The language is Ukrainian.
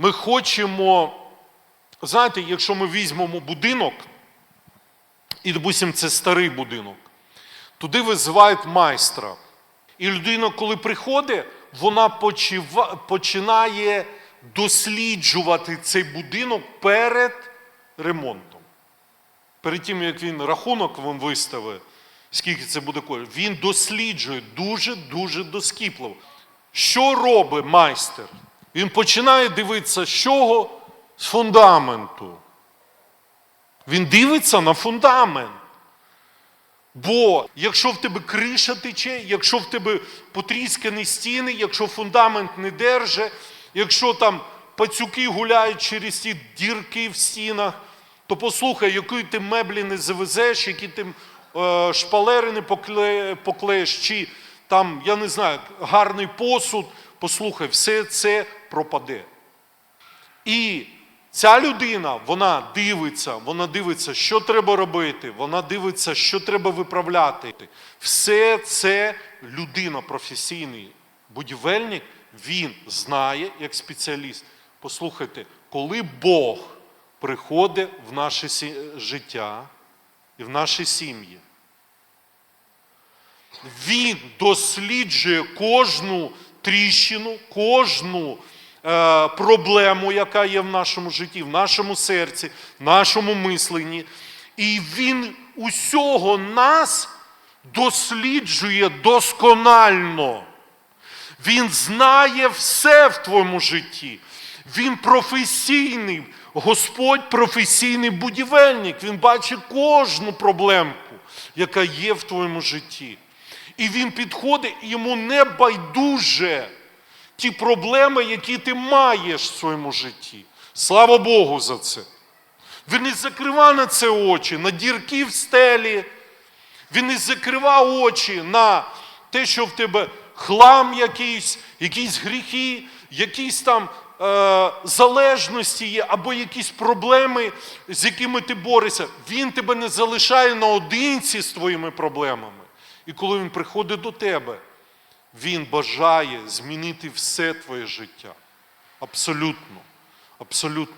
Ми хочемо, знаєте, якщо ми візьмемо будинок, і, допустимо, це старий будинок, туди визивають майстра. І людина, коли приходить, вона починає досліджувати цей будинок перед ремонтом. Перед тим, як він рахунок вам виставить, скільки це буде коштувати, він досліджує дуже-дуже доскіпливо. Що робить майстер? Він починає дивитися з чого? З фундаменту. Він дивиться на фундамент. Бо якщо в тебе криша тече, якщо в тебе потріскані стіни, якщо фундамент не держить, якщо там пацюки гуляють через ті дірки в стінах, то послухай, які ти меблі не завезеш, які ти е, шпалери не покле, поклеїш, чи там, я не знаю, гарний посуд, послухай, все це пропаде. І ця людина, вона дивиться, вона дивиться, що треба робити, вона дивиться, що треба виправляти. Все це людина, професійний будівельник, він знає як спеціаліст. Послухайте, коли Бог приходить в наше життя і в наші сім'ї, він досліджує кожну тріщину, кожну е, проблему, яка є в нашому житті, в нашому серці, в нашому мисленні. І він усього нас досліджує досконально. Він знає все в твоєму житті. Він професійний, Господь професійний будівельник. Він бачить кожну проблемку, яка є в твоєму житті. І він підходить, йому не байдуже ті проблеми, які ти маєш в своєму житті. Слава Богу за це. Він не закривав на це очі, на дірки в стелі. Він не закривав очі на те, що в тебе хлам якийсь, якісь гріхи, якісь там е, залежності є, або якісь проблеми, з якими ти борешся. Він тебе не залишає наодинці з твоїми проблемами. І коли він приходить до тебе, він бажає змінити все твоє життя. Абсолютно. Абсолютно.